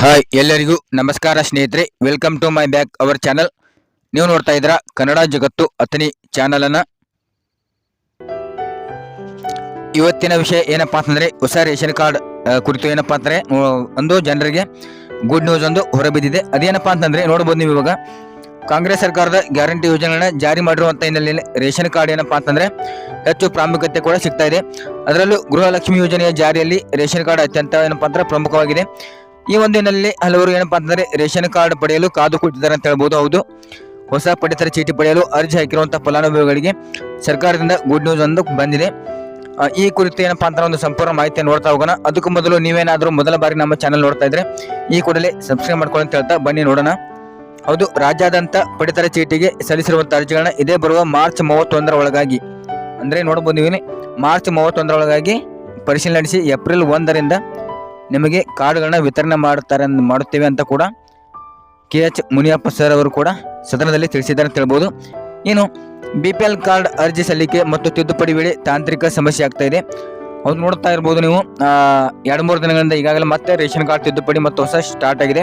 Hi ಎಲ್ಲರಿಗೂ ನಮಸ್ಕಾರ ಸ್ನೇಹಿತರೆ. Welcome to my back our channel ನೀವು ನೋಡ್ತಾ ಇದ್ದೀರಾ ಕನ್ನಡ ಜಗತ್ತು ಅತನಿ ಚಾನಲ್ ಅನ್ನ. ಇವತ್ತಿನ ವಿಷಯ ಏನಪ್ಪಾ ಅಂತಂದ್ರೆ, ಹೊಸ ರೇಷನ್ ಕಾರ್ಡ್ ಕುರಿತು ಏನಪ್ಪಾ ಅಂದ್ರೆ ಒಂದು ಜನರಿಗೆ ಗುಡ್ ನ್ಯೂಸ್ ಒಂದು ಹೊರಬಿದ್ದಿದೆ. ಅದೇನಪ್ಪಾ ಅಂತಂದ್ರೆ ನೋಡಬಹುದು ನೀವು ಇವಾಗ. ಕಾಂಗ್ರೆಸ್ ಸರ್ಕಾರದ ಗ್ಯಾರಂಟಿ ಯೋಜನೆಗಳನ್ನ ಜಾರಿ ಮಾಡಿರುವಂತ ಹಿನ್ನೆಲೆಯಲ್ಲಿ ರೇಷನ್ ಕಾರ್ಡ್ ಏನಪ್ಪಾ ಅಂತಂದ್ರೆ ಹೆಚ್ಚು ಪ್ರಾಮುಖ್ಯತೆ ಕೂಡ ಸಿಗ್ತಾ ಇದೆ. ಅದರಲ್ಲೂ ಗೃಹಲಕ್ಷ್ಮಿ ಯೋಜನೆಯ ಜಾರಿಯಲ್ಲಿ ರೇಷನ್ ಕಾರ್ಡ್ ಅತ್ಯಂತ ಏನಪ್ಪಾ ಅಂದ್ರೆ ಪ್ರಮುಖವಾಗಿದೆ. ಈ ಒಂದು ಹಿನ್ನೆಲೆಯಲ್ಲಿ ಹಲವರು ಏನಪ್ಪಾ ಅಂತಂದ್ರೆ ರೇಷನ್ ಕಾರ್ಡ್ ಪಡೆಯಲು ಕಾದು ಕೂತಿದ್ದಾರೆ ಅಂತ ಹೇಳ್ಬೋದು, ಹೌದು. ಹೊಸ ಪಡಿತರ ಚೀಟಿ ಪಡೆಯಲು ಅರ್ಜಿ ಹಾಕಿರುವಂತಹ ಫಲಾನುಭವಿಗಳಿಗೆ ಸರ್ಕಾರದಿಂದ ಗುಡ್ ನ್ಯೂಸ್ ಒಂದು ಬಂದಿದೆ. ಈ ಕುರಿತು ಏನಪ್ಪಾ ಅಂತ ಒಂದು ಸಂಪೂರ್ಣ ಮಾಹಿತಿ ನೋಡ್ತಾ ಹೋಗೋಣ. ಅದಕ್ಕೂ ಮೊದಲು ನೀವೇನಾದರೂ ಮೊದಲ ಬಾರಿ ನಮ್ಮ ಚಾನಲ್ ನೋಡ್ತಾ ಇದ್ರೆ ಈ ಕೂಡಲೇ ಸಬ್ಸ್ಕ್ರೈಬ್ ಮಾಡ್ಕೊಳ್ಳಿ ಅಂತ ಹೇಳ್ತಾ ಬನ್ನಿ ನೋಡೋಣ. ಹೌದು, ರಾಜ್ಯಾದ್ಯಂತ ಪಡಿತರ ಚೀಟಿಗೆ ಸಲ್ಲಿಸಿರುವಂತಹ ಅರ್ಜಿಗಳನ್ನ ಇದೇ ಬರುವ ಮಾರ್ಚ್ ಮೂವತ್ತೊಂದರ ಒಳಗಾಗಿ. ಅಂದ್ರೆ ನೋಡಬಹುದು ನೀವೇ ಮಾರ್ಚ್ ಮೂವತ್ತೊಂದರ ಒಳಗಾಗಿ ಪರಿಶೀಲನೆ ನಡೆಸಿ ಏಪ್ರಿಲ್ ಒಂದರಿಂದ ನಿಮಗೆ ಕಾರ್ಡ್ಗಳನ್ನ ವಿತರಣೆ ಮಾಡುತ್ತಾರೆ ಮಾಡುತ್ತೇವೆ ಅಂತ ಕೂಡ ಕೆ ಎಚ್ ಮುನಿಯಪ್ಪ ಸರ್ ಅವರು ಕೂಡ ಸದನದಲ್ಲಿ ತಿಳಿಸಿದ್ದಾರೆ ಅಂತ ಹೇಳ್ಬೋದು. ಏನು ಬಿ ಪಿ ಎಲ್ ಕಾರ್ಡ್ ಅರ್ಜಿ ಸಲ್ಲಿಕೆ ಮತ್ತು ತಿದ್ದುಪಡಿ ವೇಳೆ ತಾಂತ್ರಿಕ ಸಮಸ್ಯೆ ಆಗ್ತಾ ಇದೆ. ಅವ್ರು ನೋಡ್ತಾ ಇರ್ಬೋದು ನೀವು ಎರಡು ಮೂರು ದಿನಗಳಿಂದ ಈಗಾಗಲೇ ಮತ್ತೆ ರೇಷನ್ ಕಾರ್ಡ್ ತಿದ್ದುಪಡಿ ಮತ್ತು ಹೊಸ ಸ್ಟಾರ್ಟ್ ಆಗಿದೆ.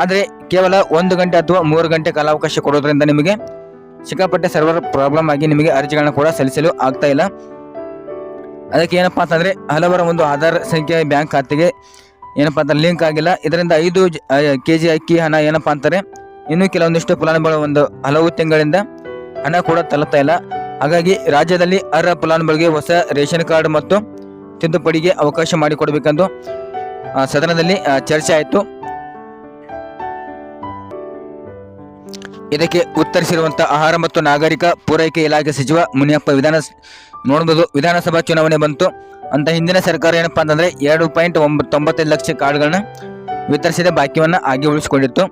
ಆದರೆ ಕೇವಲ ಒಂದು ಗಂಟೆ ಅಥವಾ ಮೂರು ಗಂಟೆ ಕಾಲಾವಕಾಶ ಕೊಡೋದ್ರಿಂದ ನಿಮಗೆ ಸಿಕ್ಕಾಪಟ್ಟೆ ಸರ್ವರ್ ಪ್ರಾಬ್ಲಮ್ ಆಗಿ ನಿಮಗೆ ಅರ್ಜಿಗಳನ್ನ ಕೂಡ ಸಲ್ಲಿಸಲು ಆಗ್ತಾ ಇಲ್ಲ. ಅದಕ್ಕೆ ಏನಪ್ಪಾ ಅಂತಂದರೆ ಹಲವರ ಒಂದು ಆಧಾರ್ ಸಂಖ್ಯೆ ಬ್ಯಾಂಕ್ ಖಾತೆಗೆ ಏನಪ್ಪಾ ಅಂತ ಲಿಂಕ್ ಆಗಿಲ್ಲ. ಇದರಿಂದ ಐದು ಕೆ ಜಿ ಅಕ್ಕಿ ಹಣ ಏನಪ್ಪಾ ಅಂತಾರೆ, ಇನ್ನೂ ಕೆಲವೊಂದಿಷ್ಟು ಫಲಾನುಭವಿಗಳ ಒಂದು ಹಲವು ತಿಂಗಳಿಂದ ಹಣ ಕೂಡ ತಲುಪ್ತಾ ಇಲ್ಲ. ಹಾಗಾಗಿ ರಾಜ್ಯದಲ್ಲಿ ಅರ್ಹ ಫಲಾನುಭವಿಗಳಿಗೆ ಹೊಸ ರೇಷನ್ ಕಾರ್ಡ್ ಮತ್ತು ತಿದ್ದುಪಡಿಗೆ ಅವಕಾಶ ಮಾಡಿಕೊಡಬೇಕೆಂದು ಸದನದಲ್ಲಿ ಚರ್ಚೆ ಆಯಿತು. ಇದಕ್ಕೆ ಉತ್ತರಿಸಿರುವಂತಹ ಆಹಾರ ಮತ್ತು ನಾಗರಿಕ ಪೂರೈಕೆ ಇಲಾಖೆ ಸಚಿವ ಮುನಿಯಪ್ಪ ವಿಧಾನ ನೋಡಬಹುದು, ವಿಧಾನಸಭಾ ಚುನಾವಣೆ ಬಂತು. ಅಂತ ಹಿಂದಿನ ಸರ್ಕಾರ ಏನಪ್ಪಾ ಅಂತಂದ್ರೆ ಎರಡು ಪಾಯಿಂಟ್ ತೊಂಬತ್ತೈದು ಲಕ್ಷ ಕಾರ್ಡ್ಗಳನ್ನ ವಿತರಿಸಿದ ಬಾಕಿಯನ್ನ ಹಾಗೆ ಉಳಿಸಿಕೊಂಡಿತ್ತು.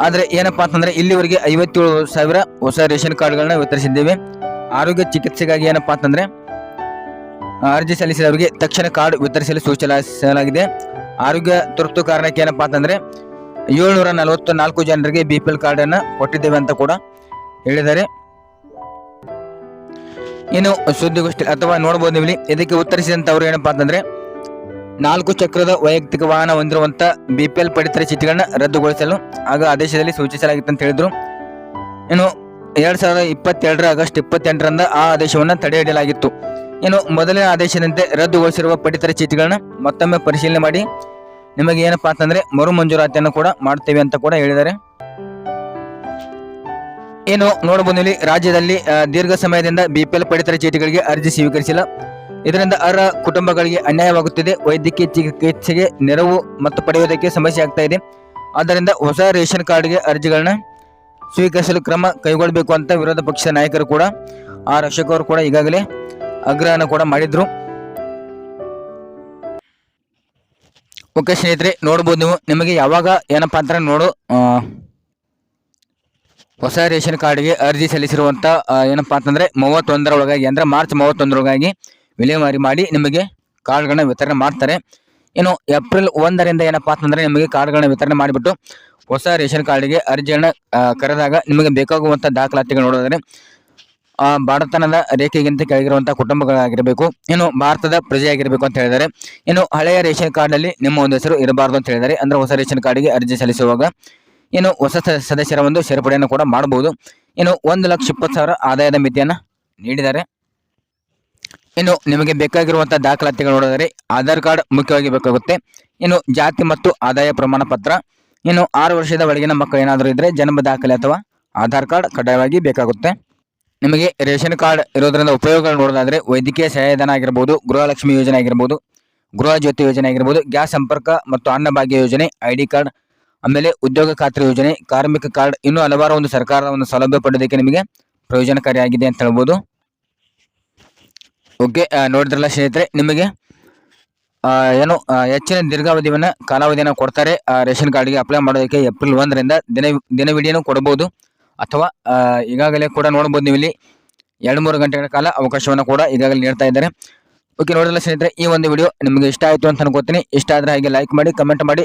ಆದರೆ ಏನಪ್ಪಾ ಅಂತಂದ್ರೆ ಇಲ್ಲಿವರೆಗೆ ಐವತ್ತೇಳು ಸಾವಿರ ಹೊಸ ರೇಷನ್ ಕಾರ್ಡ್ಗಳನ್ನ ವಿತರಿಸಿದ್ದೇವೆ. ಆರೋಗ್ಯ ಚಿಕಿತ್ಸೆಗಾಗಿ ಏನಪ್ಪಾ ಅಂತಂದ್ರೆ, ಅರ್ಜಿ ಸಲ್ಲಿಸಿದವರಿಗೆ ತಕ್ಷಣ ಕಾರ್ಡ್ ವಿತರಿಸಲು ಸೂಚಿಸಲಾಗಿದೆ ಆರೋಗ್ಯ ತುರ್ತು ಕಾರಣಕ್ಕೆ ಏನಪ್ಪಾ ಅಂತಂದ್ರೆ ಏಳ್ನೂರ ನಲವತ್ತು ನಾಲ್ಕು ಜನರಿಗೆ ಬಿ ಪಿ ಎಲ್ ಕಾರ್ಡ್ ಅನ್ನ ಕೊಟ್ಟಿದ್ದೇವೆ ಅಂತ ಕೂಡ ಹೇಳಿದ್ದಾರೆ. ಇನ್ನು ಸುದ್ದಿಗೋಷ್ಠಿ ಅಥವಾ ನೋಡಬಹುದು ನೀವು ಇದಕ್ಕೆ ಉತ್ತರಿಸಿದಂತ ಅವರು ಏನಪ್ಪಾ ಅಂತಂದ್ರೆ, ನಾಲ್ಕು ಚಕ್ರದ ವೈಯಕ್ತಿಕ ವಾಹನ ಹೊಂದಿರುವಂತ ಬಿ ಪಿ ಎಲ್ ಪಡಿತರ ಚೀಟಿಗಳನ್ನ ರದ್ದುಗೊಳಿಸಲು ಆಗ ಆದೇಶದಲ್ಲಿ ಸೂಚಿಸಲಾಗಿತ್ತು ಅಂತ ಹೇಳಿದ್ರು. ಇನ್ನು ಎರಡ್ ಸಾವಿರದ ಇಪ್ಪತ್ತೆರಡರ ಆಗಸ್ಟ್ ಇಪ್ಪತ್ತೆಂಟರಂದ ಆ ಆದೇಶವನ್ನು ತಡೆ ಹಿಡಿಯಲಾಗಿತ್ತು. ಇನ್ನು ಮೊದಲನೇ ಆದೇಶದಂತೆ ರದ್ದುಗೊಳಿಸಿರುವ ಪಡಿತರ ಚೀಟಿಗಳನ್ನ ಮತ್ತೊಮ್ಮೆ ಪರಿಶೀಲನೆ ಮಾಡಿ ನಿಮಗೆ ಏನಪ್ಪಾ ಅಂತಂದ್ರೆ ಮರು ಮಂಜೂರಾತಿಯನ್ನು ಕೂಡ ಮಾಡ್ತೇವೆ ಅಂತ ಕೂಡ ಹೇಳಿದ್ದಾರೆ. ಏನು ನೋಡಬಹುದು ಇಲ್ಲಿ ರಾಜ್ಯದಲ್ಲಿ ದೀರ್ಘ ಸಮಯದಿಂದ ಬಿಪಿಎಲ್ ಪಡಿತರ ಚೀಟಿಗಳಿಗೆ ಅರ್ಜಿ ಸ್ವೀಕರಿಸಿಲ್ಲ. ಇದರಿಂದ ಅರ್ಹ ಕುಟುಂಬಗಳಿಗೆ ಅನ್ಯಾಯವಾಗುತ್ತಿದೆ. ವೈದ್ಯಕೀಯ ಚಿಕಿತ್ಸೆಗೆ ನೆರವು ಮತ್ತು ಪಡೆಯುವುದಕ್ಕೆ ಸಮಸ್ಯೆ ಆಗ್ತಾ ಇದೆ. ಆದ್ದರಿಂದ ಹೊಸ ರೇಷನ್ ಕಾರ್ಡ್ಗೆ ಅರ್ಜಿಗಳನ್ನ ಸ್ವೀಕರಿಸಲು ಕ್ರಮ ಕೈಗೊಳ್ಳಬೇಕು ಅಂತ ವಿರೋಧ ಪಕ್ಷದ ನಾಯಕರು ಕೂಡ, ಆ ರಕ್ಷಕರು ಕೂಡ ಈಗಾಗಲೇ ಆಗ್ರಹನ ಕೂಡ ಮಾಡಿದ್ರು. ಓಕೆ ಸ್ನೇಹಿತರೆ, ನೋಡ್ಬೋದು ನೀವು. ನಿಮಗೆ ಯಾವಾಗ ಏನಪ್ಪಾ ಅಂತ ನೋಡು ಹೊಸ ರೇಷನ್ ಕಾರ್ಡ್ಗೆ ಅರ್ಜಿ ಸಲ್ಲಿಸಿರುವಂಥ ಏನಪ್ಪ ಅಂತಂದ್ರೆ ಮೂವತ್ತೊಂದರ ಒಳಗಾಗಿ, ಅಂದ್ರೆ ಮಾರ್ಚ್ ಮೂವತ್ತೊಂದರೊಳಗಾಗಿ ವಿಲೇವಾರಿ ಮಾಡಿ ನಿಮಗೆ ಕಾರ್ಡ್ಗಳನ್ನ ವಿತರಣೆ ಮಾಡ್ತಾರೆ. ಇನ್ನು ಏಪ್ರಿಲ್ ಒಂದರಿಂದ ಏನಪ್ಪಾ ಅಂತಂದರೆ ನಿಮಗೆ ಕಾರ್ಡ್ಗಳನ್ನ ವಿತರಣೆ ಮಾಡಿಬಿಟ್ಟು ಹೊಸ ರೇಷನ್ ಕಾರ್ಡ್ಗೆ ಅರ್ಜಿಯನ್ನು ಕರೆದಾಗ ನಿಮಗೆ ಬೇಕಾಗುವಂಥ ದಾಖಲಾತಿಗಳು ನೋಡೋದಾದರೆ ಬಡತನದ ರೇಖೆಗಿಂತ ಕೆಳಗಿರುವಂತಹ ಕುಟುಂಬಗಳಾಗಿರಬೇಕು. ಇನ್ನು ಭಾರತದ ಪ್ರಜೆಯಾಗಿರಬೇಕು ಅಂತ ಹೇಳಿದ್ದಾರೆ ಇನ್ನು ಹಳೆಯ ರೇಷನ್ ಕಾರ್ಡ್ನಲ್ಲಿ ನಿಮ್ಮ ಒಂದು ಹೆಸರು ಇರಬಾರದು ಅಂತ ಹೇಳಿದ್ದಾರೆ ಅಂದ್ರೆ ಹೊಸ ರೇಷನ್ ಕಾರ್ಡ್ಗೆ ಅರ್ಜಿ ಸಲ್ಲಿಸುವಾಗ ಇನ್ನು ಹೊಸ ಸದಸ್ಯರ ಒಂದು ಸೇರ್ಪಡೆಯನ್ನು ಕೂಡ ಮಾಡಬಹುದು. ಇನ್ನು ಒಂದು ಲಕ್ಷ ಇಪ್ಪತ್ತು ಸಾವಿರ ಆದಾಯದ ಮಿತಿಯನ್ನು ನೀಡಿದ್ದಾರೆ. ಇನ್ನು ನಿಮಗೆ ಬೇಕಾಗಿರುವಂತಹ ದಾಖಲಾತಿಗಳು ನೋಡಿದರೆ, ಆಧಾರ್ ಕಾರ್ಡ್ ಮುಖ್ಯವಾಗಿ ಬೇಕಾಗುತ್ತೆ. ಇನ್ನು ಜಾತಿ ಮತ್ತು ಆದಾಯ ಪ್ರಮಾಣ ಪತ್ರ, ಇನ್ನು ಆರು ವರ್ಷದ ಒಳಗಿನ ಮಕ್ಕಳು ಏನಾದರೂ ಇದ್ರೆ ಜನ್ಮ ದಾಖಲೆ ಅಥವಾ ಆಧಾರ್ ಕಾರ್ಡ್ ಕಡ್ಡಾಯವಾಗಿ ಬೇಕಾಗುತ್ತೆ. ನಿಮಗೆ ರೇಷನ್ ಕಾರ್ಡ್ ಇರೋದ್ರಿಂದ ಉಪಯೋಗಗಳು ನೋಡೋದಾದರೆ ವೈದ್ಯಕೀಯ ಸಹಾಯಧನ ಆಗಿರ್ಬೋದು, ಗೃಹಲಕ್ಷ್ಮಿ ಯೋಜನೆ ಆಗಿರ್ಬೋದು, ಗೃಹ ಜ್ಯೋತಿ ಯೋಜನೆ ಆಗಿರ್ಬೋದು, ಗ್ಯಾಸ್ ಸಂಪರ್ಕ ಮತ್ತು ಅನ್ನಭಾಗ್ಯ ಯೋಜನೆ ಐ ಡಿ ಕಾರ್ಡ್, ಆಮೇಲೆ ಉದ್ಯೋಗ ಖಾತ್ರಿ ಯೋಜನೆ, ಕಾರ್ಮಿಕ ಕಾರ್ಡ್, ಇನ್ನೂ ಹಲವಾರು ಒಂದು ಸರ್ಕಾರದ ಒಂದು ಸೌಲಭ್ಯ ಪಡೆಯೋದಕ್ಕೆ ನಿಮಗೆ ಪ್ರಯೋಜನಕಾರಿಯಾಗಿದೆ ಅಂತ ಹೇಳ್ಬೋದು. ಓಕೆ ನೋಡಿದ್ರಲ್ಲ ಸ್ನೇಹಿತರೆ, ನಿಮಗೆ ಏನು ಹೆಚ್ಚಿನ ದೀರ್ಘಾವಧಿಯನ್ನು, ಕಾಲಾವಧಿಯನ್ನು ಕೊಡ್ತಾರೆ ರೇಷನ್ ಕಾರ್ಡ್ಗೆ ಅಪ್ಲೈ ಮಾಡೋದಕ್ಕೆ ಏಪ್ರಿಲ್ ಒಂದರಿಂದ ದಿನ ದಿನವಿಡಿಯನ್ನು ಕೊಡಬಹುದು ಅಥವಾ ಈಗಾಗಲೇ ಕೂಡ ನೋಡಬಹುದು ನೀವು ಇಲ್ಲಿ ಎರಡು ಮೂರು ಗಂಟೆಗಳ ಕಾಲ ಅವಕಾಶವನ್ನು ಕೂಡ ಈಗಾಗಲೇ ನೀಡ್ತಾ ಇದ್ದಾರೆ. ಓಕೆ ನೋಡಿದ್ರೆ ಸ್ನೇಹಿತರೆ, ಈ ಒಂದು ವಿಡಿಯೋ ನಿಮಗೆ ಇಷ್ಟ ಆಯಿತು ಅಂತ ಅನ್ಕೋತೀನಿ. ಇಷ್ಟ ಆದರೆ ಹಾಗೆ ಲೈಕ್ ಮಾಡಿ ಕಮೆಂಟ್ ಮಾಡಿ.